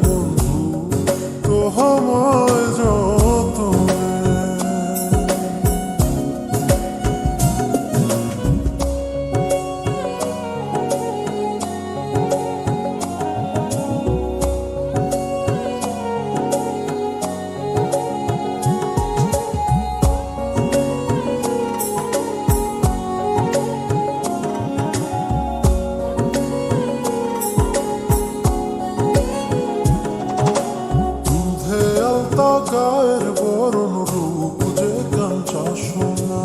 বহু তোহময় গায়ের বরণ রূপ যে কাঞ্চা সোনা।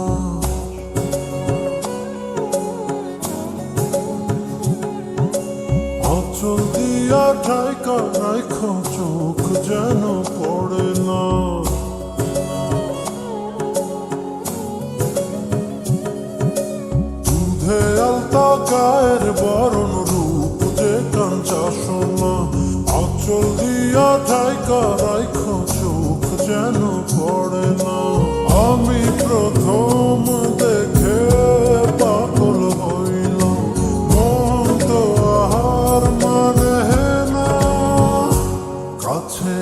অচল দিয়া ঠাইকা রাইখো চোখ যেন পড়ে না। দুধে আলতা গায়ের বরণ রূপ যে কাঞ্চা সোনা। অচল দিয়া ঠাইকা রাইখো পড়ে না আমি প্রথম দেখে তো মানে না কাছে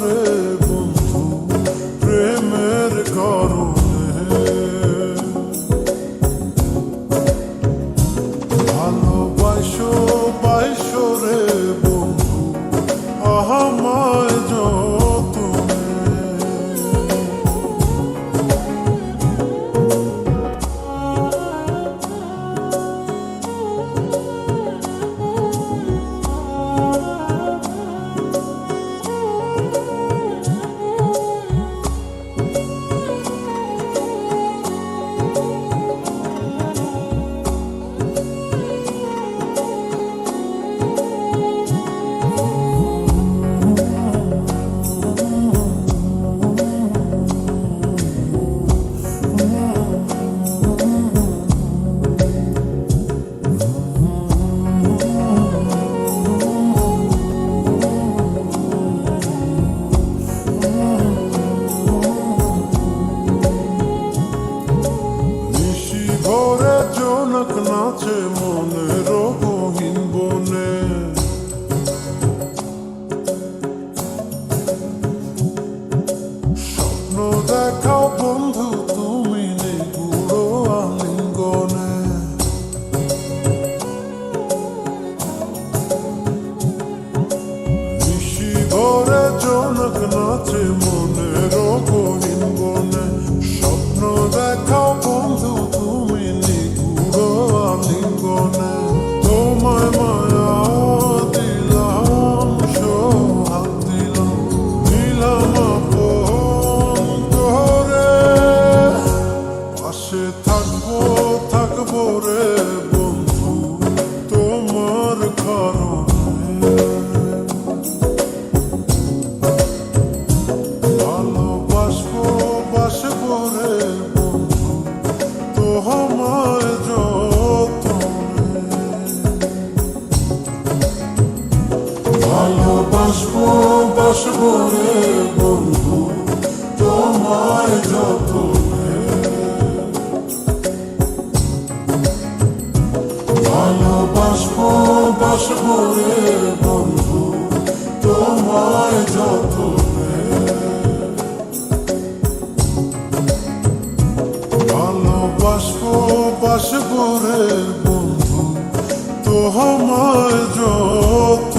রে প্রেমের ভালোবাসো বাইসো রে থাকব থাকব রে বন্ধু, তোমার কারণে। ভালোবাসবো, বাসবো রে বন্ধু তোমায় যতনে। ভালোবাসবো, বাসবো রে বন্ধু, তোমায় যতনে। ভালোবাসবো বাসবো রে বন্ধু তোমায় যত ভালোবাসবো বাসবো রে বন্ধু তোমায় যতনে।